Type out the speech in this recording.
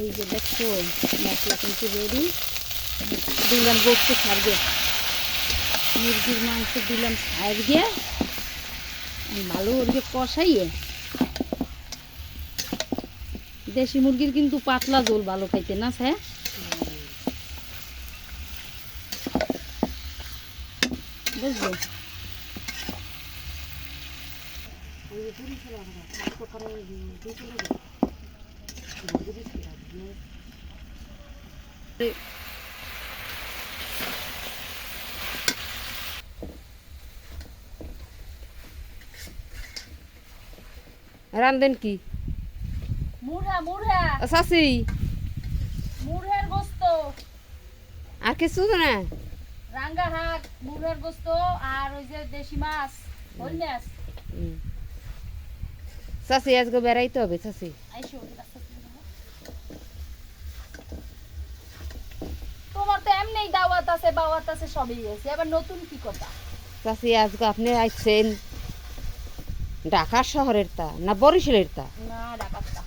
এই যে দেখছ মশলা কিন্তু রেডি দিলাম গোস্ত ছাড়বে মুরগির মাংস দিলাম ছাড়বে ভালো ওরকে কষাইয়ে। দেশি মুরগির কিন্তু পাতলা ঝোল ভালো খাইতে, না স্যার? বুঝলো? রান্ধেন কি মুড়া মুড়া চাচি মুড়ের গোস্ত আর কিছু না রাঙ্গা হাট মুড়ের গোস্ত আর ওই যে দেশি মাছ হল মাছ চাচি আজকে বেড়াইতে হবে চাচি আইসো আছে বাওয়াত আছে সবই আছে। এবার নতুন কি কথা? চাচি আজকে আপনি আইছেন ঢাকা শহরের তা না বরিশালের তা না ঢাকার তা?